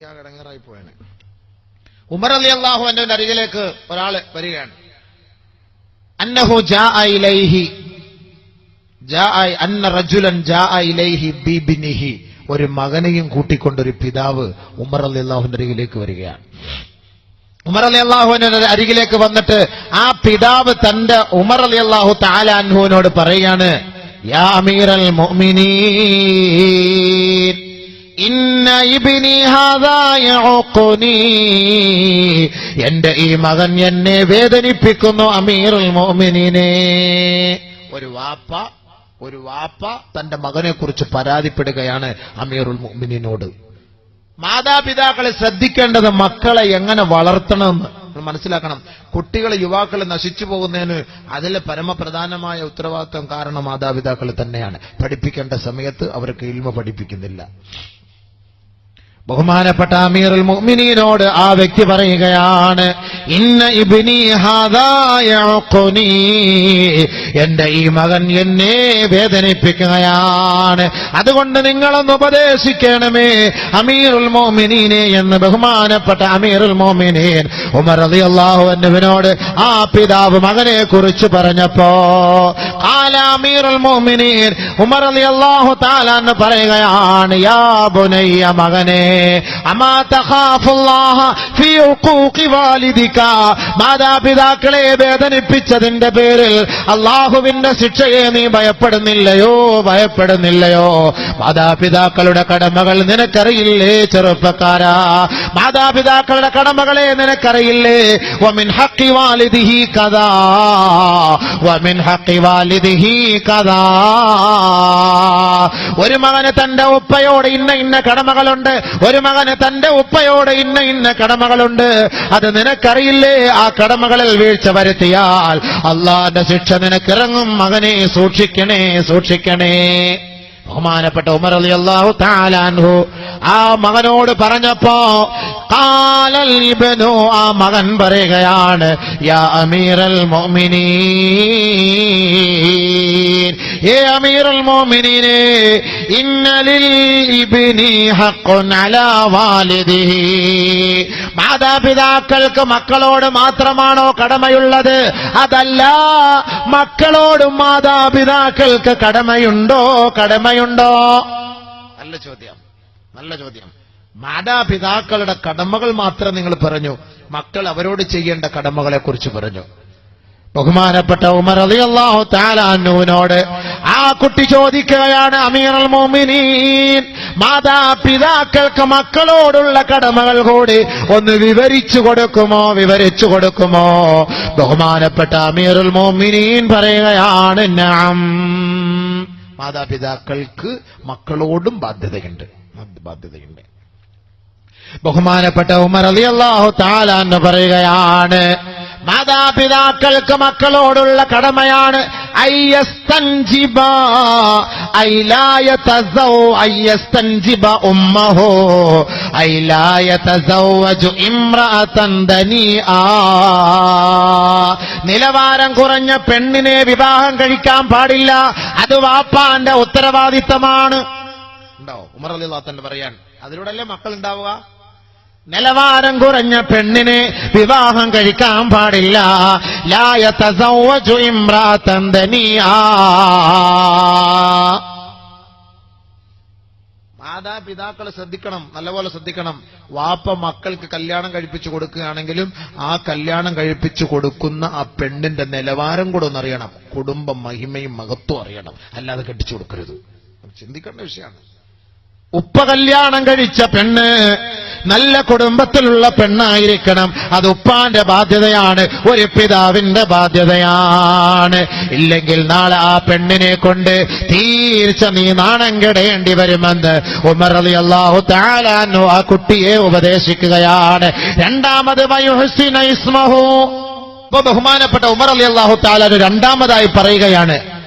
ഞാൻ കിടങ്ങാറായി പോയാണ് ഉമർ അലി അള്ളാഹു എന്റെ അരികിലേക്ക് ഒരാൾ വരികയാണ്. അന്നഹു ജാ അന്ന റജുലൻ ബിബിനിഹി ഒരു മകനെയും കൂട്ടിക്കൊണ്ടൊരു പിതാവ് ഉമർ അലി അള്ളാഹുവിന്റെ അരികിലേക്ക് വരികയാണ്. ഉമർ അലി അള്ളാഹുവിന്റെ അരികിലേക്ക് വന്നിട്ട് ആ പിതാവ് തന്റെ ഉമർ അലി അള്ളാഹു താലാൻഹുവിനോട് പറയുകയാണ് യാ അമീറൽ അൽ എന്റെ ഈ മകൻ എന്നെ വേദനിപ്പിക്കുന്നു അമീറുൽ മോമിനെ ഒരു വാപ്പ ഒരു വാപ്പ തന്റെ മകനെ കുറിച്ച് പരാതിപ്പെടുകയാണ് അമീറുൽ മോമിനോട് മാതാപിതാക്കളെ ശ്രദ്ധിക്കേണ്ടത് മക്കളെ എങ്ങനെ വളർത്തണമെന്ന് മനസ്സിലാക്കണം. കുട്ടികൾ യുവാക്കൾ നശിച്ചു പോകുന്നതിന് അതിലെ പരമപ്രധാനമായ ഉത്തരവാദിത്വം കാരണം മാതാപിതാക്കൾ തന്നെയാണ്. പഠിപ്പിക്കേണ്ട സമയത്ത് അവർക്ക് ഇൽമ പഠിപ്പിക്കുന്നില്ല. ബഹുമാനപ്പെട്ട അമീറുൽ മുഅ്മിനീനോട് ആ വ്യക്തി പറയുകയാണ് ഇന്ന ഇബിനി എന്റെ ഈ മകൻ എന്നെ വേദനിപ്പിക്കുകയാണ്. അതുകൊണ്ട് നിങ്ങളൊന്ന് ഉപദേശിക്കണമേ അമീറുൽ മോമിനീനെ എന്ന് ബഹുമാനപ്പെട്ട അമീറുൽ മോമിനീൻ ഉമർ റളിയല്ലാഹു അൻഹുവിനോട് ആ പിതാവ് മകനെ കുറിച്ച് പറഞ്ഞപ്പോ കാല അമീറുൽ മോമിനീൻ ഉമർ അലി അള്ളാഹു താലാന്ന് പറയുകയാണ് യാ ബുനയ്യ മകനെ മാതാപിതാക്കളെ വേദനിപ്പിച്ചതിന്റെ പേരിൽ അള്ളാഹുവിന്റെ ശിക്ഷയെ നീ ഭയപ്പെടുന്നില്ലയോ? ഭയപ്പെടുന്നില്ലയോ? മാതാപിതാക്കളുടെ കടമകൾ നിനക്കറിയില്ലേ ചെറുപ്പക്കാരാ? മാതാപിതാക്കളുടെ കടമകളെ നിനക്കറിയില്ലേ? വമിൻ ഹക്കി വാലിദിഹി കഥാ വമിൻ ഹക്കി വാലിദിഹി കഥാ ഒരു മകന് തന്റെ ഉപ്പയോട് ഇന്ന ഇന്ന കടമകളുണ്ട് ഒരു മകന് തന്റെ ഉപ്പയോട് ഇന്ന ഇന്ന കടമകളുണ്ട്. അത് നിനക്കറിയില്ലേ? ആ കടമകളിൽ വീഴ്ച വരുത്തിയാൽ അള്ളാന്റെ ശിക്ഷ നിനക്കിറങ്ങും. മകനെ സൂക്ഷിക്കണേ സൂക്ഷിക്കണേ. ബഹുമാനപ്പെട്ട ഉമർ അലി അള്ളാഹു താലാൻഹു ആ മകനോട് പറഞ്ഞപ്പോ കാലൽ ഇബ്നു ആ മകൻ പറയുകയാണ് യാ അമീറൽ മുഅ്മിനീൻ ഏ അമീറൽ മോമിനീനെ ഇന്നലിൽ ഇബിനി ഹക്കൊൻ അലാ വാലിദിഹി മാതാപിതാക്കൾക്ക് മക്കളോട് മാത്രമാണോ കടമയുള്ളത്? അതല്ല മക്കളോടും മാതാപിതാക്കൾക്ക് കടമയുണ്ടോ? കടമയുണ്ടോ? നല്ല ചോദ്യം. നല്ല ചോദ്യം. മാതാപിതാക്കളുടെ കടമകൾ മാത്രം നിങ്ങൾ പറഞ്ഞു. മക്കൾ അവരോട് ചെയ്യേണ്ട കടമകളെ കുറിച്ച് പറഞ്ഞു. ബഹുമാനപ്പെട്ട ഉമർ അലിയല്ലാഹു താലാനുവിനോട് ആ കുട്ടി ചോദിക്കുകയാണ് അമീറൽ മോമിനീൻ മാതാപിതാക്കൾക്ക് മക്കളോടുള്ള കടമകൾ കൂടി ഒന്ന് വിവരിച്ചു കൊടുക്കുമോ വിവരിച്ചു കൊടുക്കുമോ? ബഹുമാനപ്പെട്ട അമീറുൽ മോമിനീൻ പറയുകയാണ് നാം മാതാപിതാക്കൾക്ക് മക്കളോടും ബാധ്യതയുണ്ട്. ബാധ്യതയുണ്ട്. ബഹുമാനപ്പെട്ട ഉമർ അലി അള്ളാഹു താലാന്ന് പറയുകയാണ് മാതാപിതാക്കൾക്ക് മക്കളോടുള്ള കടമയാണ് നിലവാരം കുറഞ്ഞ പെണ്ണിനെ വിവാഹം കഴിക്കാൻ പാടില്ല അത് വാപ്പാന്റെ ഉത്തരവാദിത്തമാണ്. ഉണ്ടാവും. ഉമർ അലി അള്ളാഹു പറയാൻ. അതിലൂടെയല്ലേ മക്കൾ ഉണ്ടാവുക? നിലവാരം കുറഞ്ഞ പെണ്ണിനെ വിവാഹം കഴിക്കാൻ പാടില്ല. ലായ തസവ്വജു ഇമ്രാതൻ ദനിയാ. മാതാപിതാക്കൾ ശ്രദ്ധിക്കണം നല്ലപോലെ ശ്രദ്ധിക്കണം. വാപ്പ മക്കൾക്ക് കല്യാണം കഴിപ്പിച്ചു കൊടുക്കുകയാണെങ്കിലും ആ കല്യാണം കഴിപ്പിച്ചു കൊടുക്കുന്ന ആ പെണ്ണിന്റെ നിലവാരം കൂടെ ഒന്നറിയണം കുടുംബ മഹിമയും മഹത്വം അറിയണം. അല്ലാതെ കെട്ടിച്ചു കൊടുക്കരുത്. ചിന്തിക്കേണ്ട വിഷയമാണ്. ഉപ്പ കല്യാണം കഴിച്ച പെണ്ണ് നല്ല കുടുംബത്തിലുള്ള പെണ്ണായിരിക്കണം. അത് ഉപ്പാന്റെ ബാധ്യതയാണ് ഒരു പിതാവിന്റെ ബാധ്യതയാണ്. ഇല്ലെങ്കിൽ നാളെ ആ പെണ്ണിനെ കൊണ്ട് തീർച്ച നീ നാണം കെടേണ്ടി വരുമെന്ന് ഉമർ അലി അള്ളാഹു താലാനു ആ കുട്ടിയെ ഉപദേശിക്കുകയാണ്. രണ്ടാമത് ഇസ്മഹു. ഇപ്പൊ ബഹുമാനപ്പെട്ട ഉമർ അലി അള്ളാഹു താലാനു രണ്ടാമതായി പറയുകയാണ്.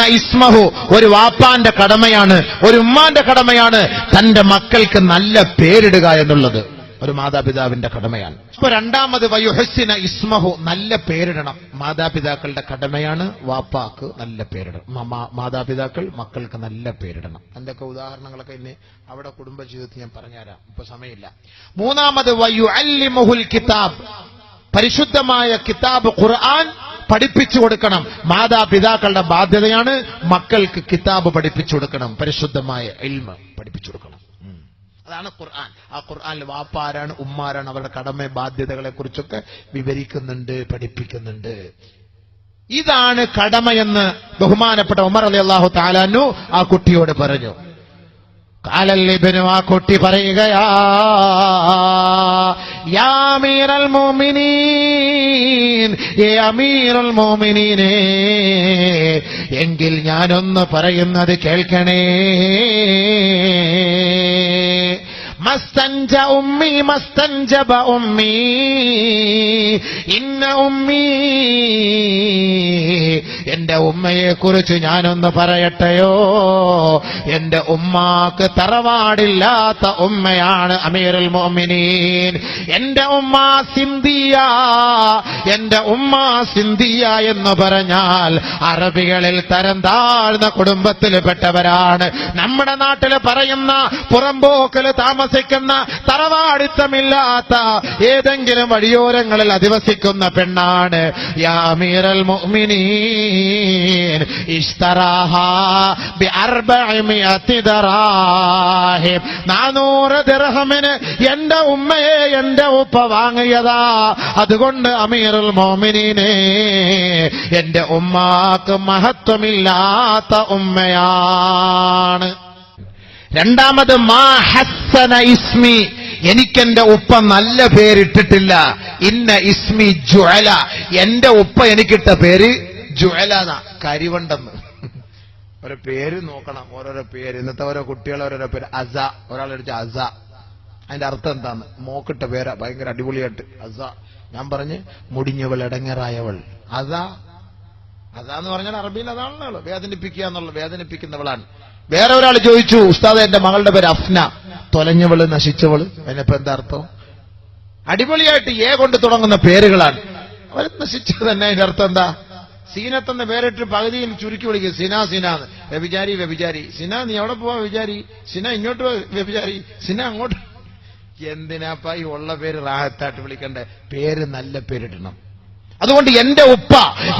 ഇസ്മഹു. ഒരു വാപ്പാന്റെ കടമയാണ് ഒരു ഉമ്മാന്റെ കടമയാണ് തന്റെ മക്കൾക്ക് നല്ല പേരിടുക എന്നുള്ളത്. ഒരു മാതാപിതാവിന്റെ കടമയാണ്. ഇപ്പൊ രണ്ടാമത് വയുഹസിന ഇസ്മഹു നല്ല പേരിടണം. മാതാപിതാക്കളുടെ കടമയാണ് വാപ്പാക്ക് നല്ല പേരിടണം. മാതാപിതാക്കൾ മക്കൾക്ക് നല്ല പേരിടണം. എന്തൊക്കെ ഉദാഹരണങ്ങളൊക്കെ ഇനി അവിടെ കുടുംബ ജീവിതത്തിൽ ഞാൻ പറഞ്ഞുതരാം. ഇപ്പൊ സമയമില്ല. മൂന്നാമത് വയു അല്ലിമുഹുൽ കിതാബ്. പരിശുദ്ധമായ കിതാബ് ഖുർആൻ പഠിപ്പിച്ചു കൊടുക്കണം. മാതാപിതാക്കളുടെ ബാധ്യതയാണ് മക്കൾക്ക് കിതാബ് പഠിപ്പിച്ചു കൊടുക്കണം. പരിശുദ്ധമായ എൽമ പഠിപ്പിച്ചു കൊടുക്കണം. അതാണ് ഖുർആൻ. ആ ഖുർആനിൽ വാപ്പാരാണ് ഉമ്മാരാണ് അവരുടെ കടമ ബാധ്യതകളെ കുറിച്ചൊക്കെ വിവരിക്കുന്നുണ്ട് പഠിപ്പിക്കുന്നുണ്ട്. ഇതാണ് കടമയെന്ന് ബഹുമാനപ്പെട്ട ഉമർ അലി അള്ളാഹു താലാനു ആ കുട്ടിയോട് പറഞ്ഞു. കാലല്ലിബിനു ആ കുട്ടി പറയുകയാ യാ അമീറൽ മോമിനീൻ അമീറുൽ മോമിനീനേ എങ്കിൽ ഞാനൊന്ന് പറയുന്നത് കേൾക്കണേ. മസ്തഞ്ച ഉമ്മി മസ്തഞ്ചബ ഉമ്മി. ഇന്ന ഉമ്മി. എന്റെ ഉമ്മയെക്കുറിച്ച് ഞാനൊന്ന് പറയട്ടെയോ? എന്റെ ഉമ്മാക്ക് തറവാടില്ലാത്ത ഉമ്മയാണ് അമീറുൽ മോമിനീൻ എന്റെ ഉമ്മ സിന്ധിയ. എന്റെ ഉമ്മ സിന്ധിയ എന്ന് പറഞ്ഞാൽ അറബികളിൽ തരം താഴ്ന്ന കുടുംബത്തിൽപ്പെട്ടവരാണ്. നമ്മുടെ നാട്ടിൽ പറയുന്ന പുറമ്പോക്കിൽ താമസിക്കുന്ന തറവാടിത്തമില്ലാത്ത ഏതെങ്കിലും വഴിയോരങ്ങളിൽ അധിവസിക്കുന്ന പെണ്ണാണ് യാ അമീറൽ മുഅ്മിനീൻ. ദറാഹിം. നാനൂറ് ദിർഹമിന് എന്റെ ഉമ്മയെ എന്റെ ഉപ്പ വാങ്ങിയതാ. അതുകൊണ്ട് അമീറുൽ മോമിനീനെ എന്റെ ഉമ്മാക്ക് മഹത്വമില്ലാത്ത ഉമ്മയാണ്. രണ്ടാമത് മാ ഹസ്സന ഇസ്മി. എനിക്കെന്റെ ഉപ്പ നല്ല പേരിട്ടിട്ടില്ല. ഇന്ന ഇസ്മി ജുഅല. എന്റെ ഉപ്പ എനിക്കിട്ട പേര് ജ്വല കരിവണ്ടെന്ന്. ഓരോ പേര് നോക്കണം. ഓരോരോ പേര്. ഇന്നത്തെ ഓരോ കുട്ടികൾ ഓരോരോ പേര്. അസ. ഒരാളെടുത്ത് അസ. അതിന്റെ അർത്ഥം എന്താന്ന് മോക്കിട്ട പേരാ. ഭയങ്കര അടിപൊളിയായിട്ട്. അസ. ഞാൻ പറഞ്ഞ് മുടിഞ്ഞവൾ ഇടങ്ങറായവൾ അസ എന്ന് പറഞ്ഞാൽ അറബിയിൽ അതാണല്ലോ. വേദനിപ്പിക്കുക എന്നുള്ള വേദനിപ്പിക്കുന്നവളാണ്. വേറെ ഒരാൾ ചോദിച്ചു ഉസ്താദ് എന്റെ മകളുടെ പേര് അഫ്ന. തൊലഞ്ഞവൾ നശിച്ചവൾ. അതിനിപ്പോ എന്താ അർത്ഥം? അടിപൊളിയായിട്ട് ഏ കൊണ്ട് തുടങ്ങുന്ന പേരുകളാണ്. അവർ നശിച്ചത് തന്നെ. അതിന്റെ അർത്ഥം എന്താ? സീനത്തെന്ന പേരിട്ട് പകുതിയിൽ ചുരുക്കി വിളിക്കും. സിന സിന വ്യഭിചാരി വ്യഭിചാരി. സിന നീ എവിടെ പോവാ വിചാരി സിന ഇങ്ങോട്ട് വ്യഭിചാരി. സിന അങ്ങോട്ട് എന്തിനാപ്പ ഈ ഉള്ള പേര് റാഹത്തായിട്ട് വിളിക്കണ്ടേ? പേര് നല്ല പേരിടണം. അതുകൊണ്ട് എന്റെ ഉപ്പ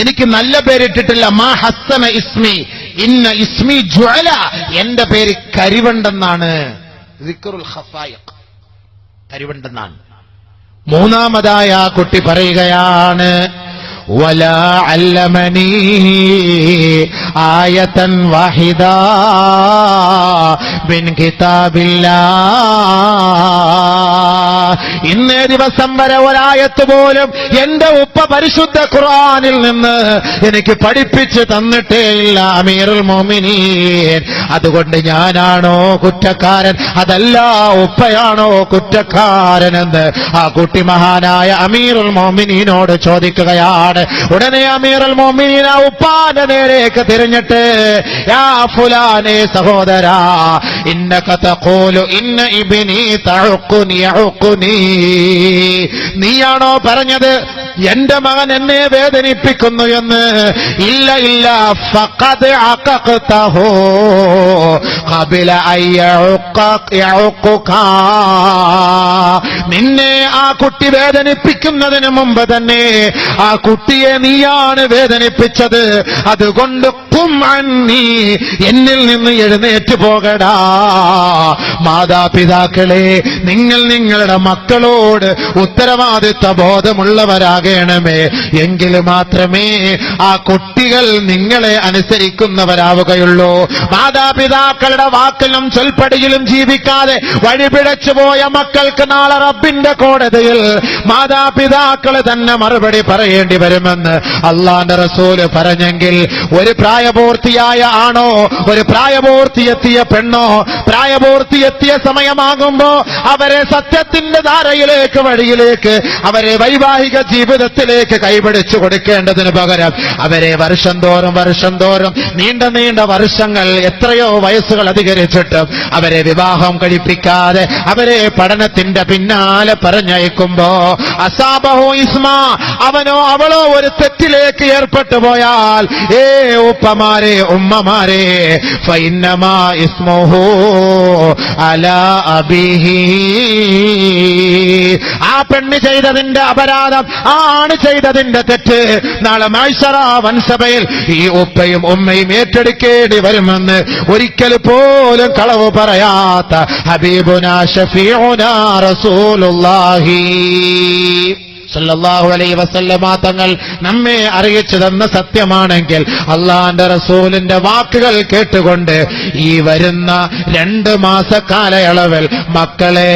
എനിക്ക് നല്ല പേരിട്ടിട്ടില്ല. മാ ഹസ്സന ഇസ്മി. ഇന്ന ഇസ്മി ജ്വല എന്റെ പേര് കരിവണ്ടെന്നാണ്. കരിവണ്ടെന്നാണ്. മൂന്നാമതായ ആ കുട്ടി പറയുകയാണ് വല അല്ലമനീ ആയതൻ വാഹിദ ബിൻ കിതാബില്ലാ ഇന്നേ ദിവസം വരെ ഒരായത്ത് പോലും എന്റെ ഉപ്പ പരിശുദ്ധ ഖുർആനിൽ നിന്ന് എനിക്ക് പഠിപ്പിച്ച് തന്നിട്ടേ ഇല്ല അമീറുൽ മോമിനീൻ. അതുകൊണ്ട് ഞാനാണോ കുറ്റക്കാരൻ? അതല്ല ഉപ്പയാണോ കുറ്റക്കാരനെന്ന് ആ കുട്ടി മഹാനായ അമീറുൽ മോമിനീനോട് ചോദിക്കുകയാണ്. ഉടനെ അമീറൽ മോമിനീന ഉപ്പാന്റെ നേരേക്ക് തിരിഞ്ഞിട്ട് യാ ഇന്ന ഇന്ന നീയാണോ പറഞ്ഞത്? എന്റെ മകൻ എന്നെ വേദനിപ്പിക്കുന്നു എന്ന്. ഇല്ല ഇല്ല ഫഖദ് അഖഖതഹു ഖബല നിന്നെ ആ കുട്ടി വേദനിപ്പിക്കുന്നതിന് മുമ്പ് തന്നെ ആ കുട്ടിയെ നീയാണ് വേദനിപ്പിച്ചത്. അതുകൊണ്ട് അന്നീ എന്നിൽ നിന്ന് എഴുന്നേറ്റ് പോകടാ. മാതാപിതാക്കളെ നിങ്ങൾ നിങ്ങളുടെ മക്കളോട് ഉത്തരവാദിത്വ ബോധമുള്ളവരാകണമേ. എങ്കിൽ മാത്രമേ ആ കുട്ടികൾ നിങ്ങളെ അനുസരിക്കുന്നവരാവുകയുള്ളൂ. മാതാപിതാക്കളുടെ വാക്കിലും ചൊൽപ്പടിയിലും ജീവിക്കാതെ വഴിപിഴച്ചു പോയ മക്കൾക്ക് നാളെ റബ്ബിന്റെ കോടതിയിൽ മാതാപിതാക്കൾ തന്നെ മറുപടി പറയേണ്ടി വരുമെന്ന് അള്ളാന്റെ റസൂൽ പറഞ്ഞെങ്കിൽ ഒരു പ്രായപൂർത്തിയായ ആണോ ഒരു പ്രായപൂർത്തിയെത്തിയ പെണ്ണോ പ്രായപൂർത്തിയെത്തിയ സമയമാകുമ്പോ അവരെ സത്യത്തിന്റെ ധാരയിലേക്ക് വഴിയിലേക്ക് അവരെ വൈവാഹിക ജീവിതത്തിലേക്ക് കൈപിടിച്ചു കൊടുക്കേണ്ടതിന് പകരം അവരെ വർഷം തോറും വർഷം തോറും നീണ്ട നീണ്ട വർഷങ്ങൾ എത്രയോ വയസ്സുകൾ അധികരിച്ചിട്ട് അവരെ വിവാഹം കഴിപ്പിക്കാതെ അവരെ പഠനത്തിന്റെ പിന്നാലെ പറഞ്ഞയക്കുമ്പോ അസാബഹോ ഇസ്മ അവനോ അവളോ ഒരു തെറ്റിലേക്ക് ഏർപ്പെട്ടു പോയാൽ ഏ ഉപ്പമാരെ ഉമ്മമാരെ ആ പെണ്ണ് ചെയ്തതിന്റെ അപരാധം ആ ആണ് ചെയ്തതിന്റെ തെറ്റ്. നാളെ മൈസറ വൻസഭയിൽ ഈ ഉപ്പയും ഉമ്മയും ഏറ്റെടുക്കേണ്ടി വരുമെന്ന് ഒരിക്കൽ പോലും കളവ് പറയാത്ത ഹബീബുന ഷഫീഉന റസൂലുള്ളാഹി. സല്ലല്ലാഹു അലൈഹി വസല്ലമ തങ്ങൾ നമ്മെ അറിയിച്ചു തന്ന സത്യമാണെങ്കിൽ അള്ളാന്റെ റസൂലിന്റെ വാക്കുകൾ കേട്ടുകൊണ്ട് ഈ വരുന്ന രണ്ട് മാസ കാലയളവിൽ മക്കളെ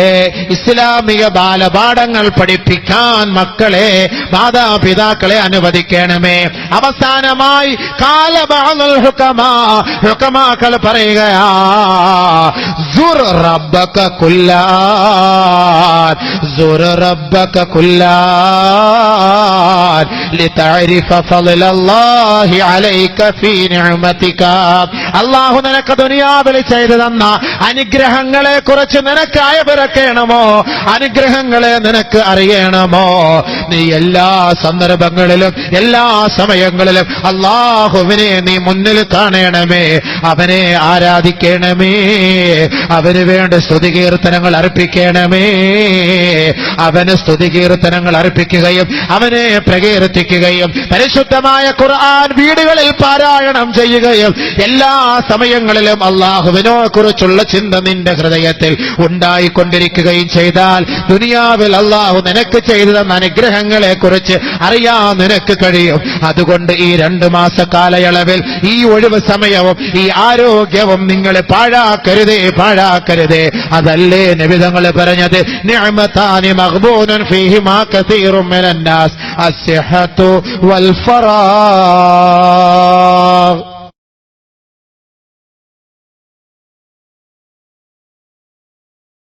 ഇസ്ലാമിക ബാലപാഠങ്ങൾ പഠിപ്പിക്കാൻ മക്കളെ മാതാപിതാക്കളെ അനുവദിക്കണമേ. അവസാനമായി ഹുക്കമാക്കൾ പറയുകയാ സുർ റബ്ബക കുല്ലാൻ സുർ റബ്ബക കുല്ലാൻ. അള്ളാഹു നിനക്ക് ദുനിയാവിൽ ചെയ്തു തന്ന അനുഗ്രഹങ്ങളെ കുറിച്ച് നിനക്ക് അയപിറക്കണമോ അനുഗ്രഹങ്ങളെ നിനക്ക് അറിയണമോ? നീ എല്ലാ സന്ദർഭങ്ങളിലും എല്ലാ സമയങ്ങളിലും അള്ളാഹുവിനെ നീ മുന്നിൽ കാണണമേ അവനെ ആരാധിക്കണമേ അവന് വേണ്ട സ്തുതികീർത്തനങ്ങൾ അർപ്പിക്കണമേ അവന് സ്തുതികീർത്തനങ്ങൾ അർപ്പിക്കണം അർപ്പിക്കുകയും അവനെ പ്രകീർത്തിക്കുകയും പരിശുദ്ധമായ ഖുർആൻ വീടുകളിൽ പാരായണം ചെയ്യുകയും എല്ലാ സമയങ്ങളിലും അള്ളാഹുവിനോ കുറിച്ചുള്ള ചിന്ത നിന്റെ ഹൃദയത്തിൽ ഉണ്ടായിക്കൊണ്ടിരിക്കുകയും ചെയ്താൽ ദുനിയാവിൽ അള്ളാഹു നിനക്ക് ചെയ്തു തന്ന അനുഗ്രഹങ്ങളെ കുറിച്ച് അറിയാൻ നിനക്ക് കഴിയും. അതുകൊണ്ട് ഈ രണ്ട് മാസ കാലയളവിൽ ഈ ഒഴിവ് സമയവും ഈ ആരോഗ്യവും നിങ്ങൾ പാഴാക്കരുതേ പാഴാക്കരുതേ. അതല്ലേ നിബിധങ്ങൾ പറഞ്ഞത്? ഫീഹിമാ كثير من الناس الصحة والفراغ.